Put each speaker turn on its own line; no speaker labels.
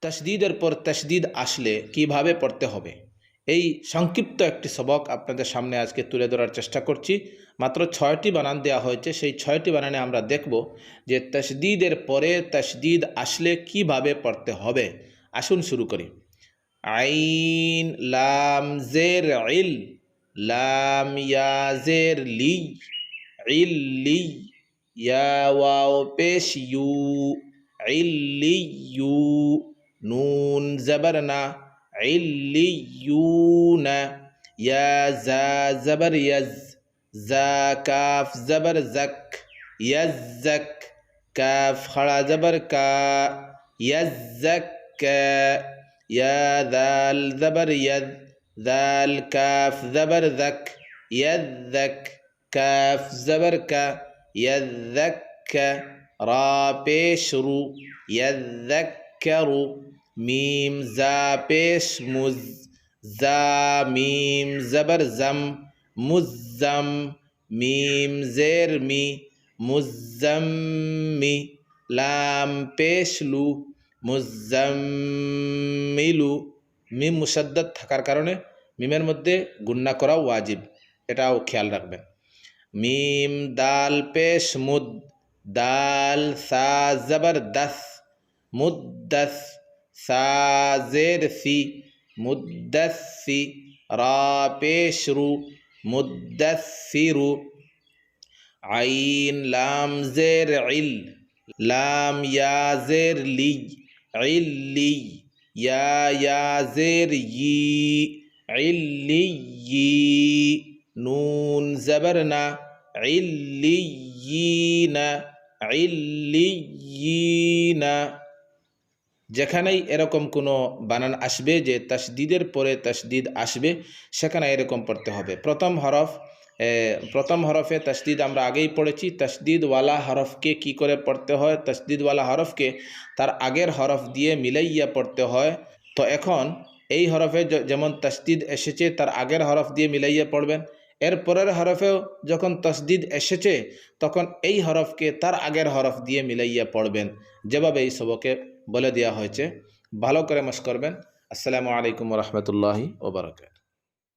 তসদিদের পর তসদিদ আসলে কীভাবে পড়তে হবে? এই সংক্ষিপ্ত একটি সবক আপনাদের সামনে আজকে তুলে ধরার চেষ্টা করছি। মাত্র ছয়টি বানান দেওয়া হয়েছে। সেই ছয়টি বানানে আমরা দেখব যে তসদিদের পরে তসদিদ আসলে কীভাবে পড়তে হবে। আসুন শুরু করি। আইন, লাম, জের, ইল। লাম, ইয়া, জের, লি। ইল, লি। ইয়া, ওয়াও, পেশ, ইউ। ইল্লি ইউ। نون زبرنا عليون. يا زا زبر يز زا كاف زبر زك يزك كاف خلا زبر كا يزك يا ذال زبر يز ذال كاف زبر ذك يذك كاف زبر كا يذك را بيشرو মিম, জা, পেশ, মুজ, জা, মিম, জবর, জম, মুজ্জম, মিম, জের, মি মুজ্জম্মি লাম, পেশ, লু মুজ্জম্মিলু মিম মুসাদ্দাদ থাকার কারণে মিমের মধ্যে গুন্না করা ওয়াজিব, এটাও খেয়াল রাখবেন। মিম, দাল, পেশ, মুদ, দাল, সা জবর দস মুদ্দস সাজের সি মুদ্দসি রা পেশরু মুদ্দসিরু আইন লাম জের ইল লাম ইয়াজের লি ইল্লি ইয়া ইয়াজের ই ইল্লি ই নুন জবরনা ইল্লিয়িনা ইল্লিয়িনা যেখানেই এরকম কোনো বানান আসবে যে তসদিদের পরে তসদিদ আসবে, সেখানে এরকম পড়তে হবে। প্রথম হরফ প্রথম হরফে তসদিদ আমরা আগেই পড়েছি। তসদিদওয়ালা হরফকে কি করে পড়তে হয়? তসদিদওয়ালা হরফকে তার আগের হরফ দিয়ে মিলাইয়া পড়তে হয়। তো এখন এই হরফে যেমন তসদিদ এসেছে, তার আগের হরফ দিয়ে মিলাইয়া পড়বেন। এর পরের হরফেও যখন তসদিদ এসেছে, তখন এই হরফকে তার আগের হরফ দিয়ে মিলাইয়া পড়বেন। যেভাবে এই সবকে বলে দেওয়া হয়েছে। ভালো করে মশ করবেন। আসসালামু আলাইকুম রহমতুল্লাহি ওবরাকাত